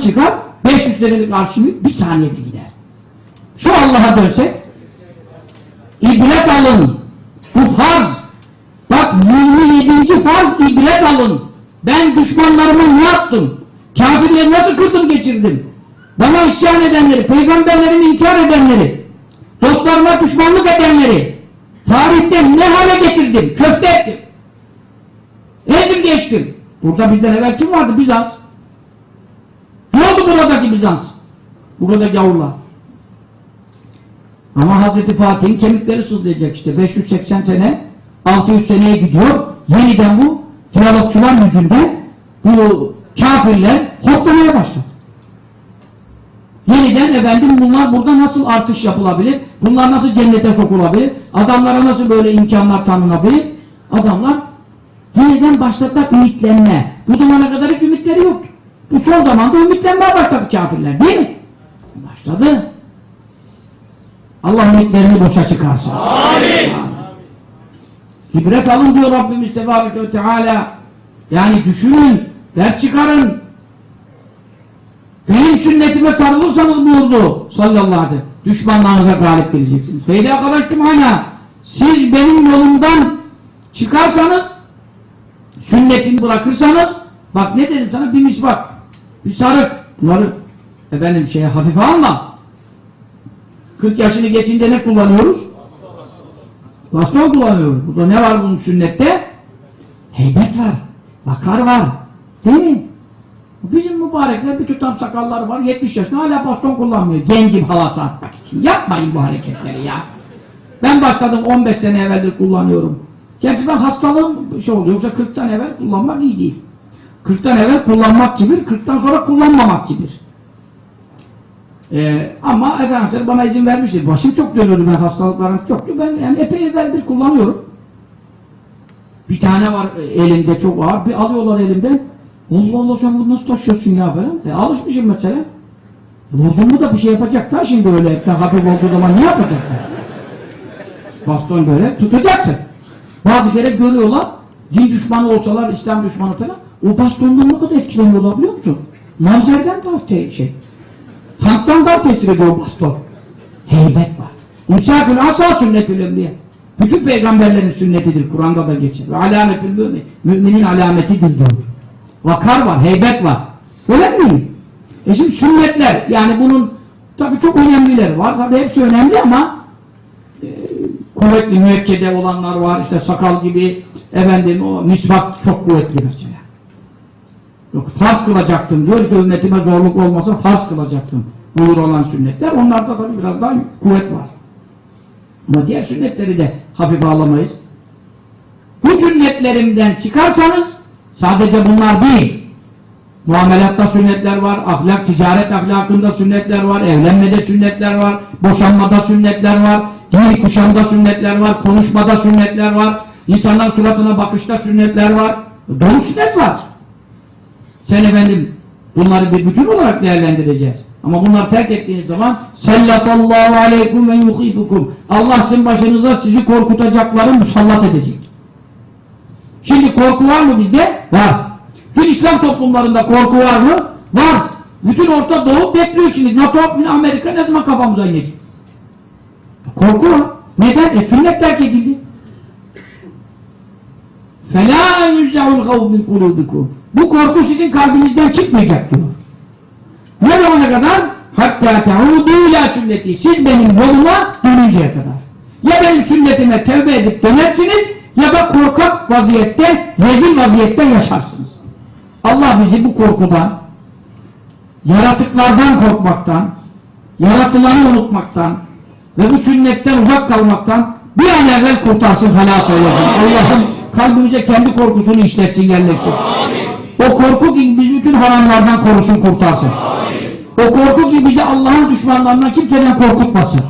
çıkar, 500 senelik arşivi bir saniyede gider. Şu Allah'a dönsek, ibret alın. Bu farz. Bak 27. farz ibret alın. Ben düşmanlarıma ne yaptım? Kafirleri nasıl kırdım geçirdim? Bana isyan edenleri, peygamberlerimi inkar edenleri, dostlarıma düşmanlık edenleri, tarihte ne hale getirdim? Köfte ettim. Ezdim geçtim. Burada bizden evvel kim vardı? Bizans. Bizans? Buradaki gavurlar. Ama Hazreti Fatih'in kemikleri sızlayacak işte. 580 sene, 600 seneye gidiyor. Yeniden bu diyalogçular yüzünden bu kafirler hoplamaya başladı. Yeniden efendim bunlar burada nasıl artış yapılabilir? Bunlar nasıl cennete sokulabilir? Adamlara nasıl böyle imkanlar tanınabilir? Adamlar yeniden başladılar ümitlenme. Bu zamana kadar hiç ümitleri yoktu. Bu son zamanda ümitlenmeye başladı kafirler değil mi? Başladı. Allah ümitlerini boşa çıkarsın. Amin. İbret alın diyor Rabbimiz Tebareke ve Teala. Yani düşünün, ders çıkarın. Benim sünnetime sarılırsanız buyurdu sallallahu aleyhi ve sellem. Düşmanlarınıza galip geleceksiniz. Feyli arkadaşım hala siz benim yolumdan çıkarsanız sünnetini bırakırsanız bak ne dedim sana bir misvak bir sarık bunları efendim şeye hafife alma 40 yaşını geçince ne kullanıyoruz? Baston kullanıyoruz. Burada ne var bunun sünnette? Heybet var. Bakar var. Değil mi? Bizim mübarekler bir tutam sakallar var. 70 yaşında hala baston kullanmıyor. Gencim havası atmak için. Yapmayın bu hareketleri ya. Ben başladım 15 sene evveldir kullanıyorum. Gerçi ben hastalığım şey oldu. Yoksa 40'tan evvel kullanmak iyi değil. 40'tan evvel kullanmak gibidir. 40'tan sonra kullanmamak gibidir. Ee, ama Efendimiz bana izin vermiştir. Başım çok dönüyordu ben hastalıklarım çoktu. Ben yani epey evveldir kullanıyorum. Bir tane var e, elimde çok ağır. Bir alıyorlar elimden. Allah Allah sen bunu nasıl taşıyorsun ya falan. E alışmışım mesela. Vurdun mu da bir şey yapacak da şimdi öyle ekten hafif olduğu zaman ne yapacaklar? Baston böyle tutacaksın. Bazı kere görüyorlar. Din düşmanı olsalar, İslam düşmanı falan. O bastondan ne kadar etkileniyorlar biliyor musun? Manzerden daha şey. Tanktan daha tesir ediyor o baston. Heybet var. Musakül asa sünnetül enbiya. Bütün peygamberlerin sünnetidir. Kur'an'da da geçer. Ve alametül mümin. Müminin alametidir diyor. Vakar var, heybet var. Öyle mi? E şimdi sünnetler, yani bunun tabii çok önemlileri var. Tabii hepsi önemli ama e, kuvvetli müekkede olanlar var. İşte sakal gibi, efendim o misvak çok kuvvetli mesela. Farz kılacaktım diyor. İşte ümmetime zorluk olmasa farz kılacaktım. Buyur olan sünnetler. Onlarda tabii biraz daha kuvvet var. Ama diğer sünnetleri de hafife alamayız. Bu sünnetlerimden çıkarsanız sadece bunlar değil. Muamelatta sünnetler var, ahlak, ticaret ahlakında sünnetler var, evlenmede sünnetler var, boşanmada sünnetler var, giyim kuşamda sünnetler var, konuşmada sünnetler var, insanların suratına bakışta sünnetler var. Dolu sünnet var. Sen efendim bunları bir bütün olarak değerlendireceğiz. Ama bunları terk ettiğiniz zaman sellatallahu aleykum ve yuhifukum. Allah sizin başınıza sizi korkutacakları musallat edecek. Şimdi korku var mı bizde? Var. Bütün İslam toplumlarında korku var mı? Var. Bütün Orta Doğu bekliyor şimdi. NATO, Amerika ne zaman kafamıza inecek? Korku var. Neden? E sünnet terk edildi. فَلَا يُلْزَعُ الْغَوْ مِنْ قُلُوبِكُمْ bu korku sizin kalbinizden çıkmayacak diyor. Ne zamana kadar? Hatta te'udu ila sünneti. Siz benim yoluma dönünceye kadar. Ya benim sünnetime tevbe edip dönersiniz ya da korkak vaziyette, rezil vaziyette yaşarsınız. Allah bizi bu korkudan, yaratıklardan korkmaktan, yaratılanı unutmaktan ve bu sünnetten uzak kalmaktan bir an evvel kurtarsın halas eylesin. Allah'ım kalbimize kendi korkusunu işletsin yerleştir. O korku ki bizi bütün haramlardan korusun kurtarsın. O korku ki bizi Allah'ın düşmanlarından kimseden korkutmasın.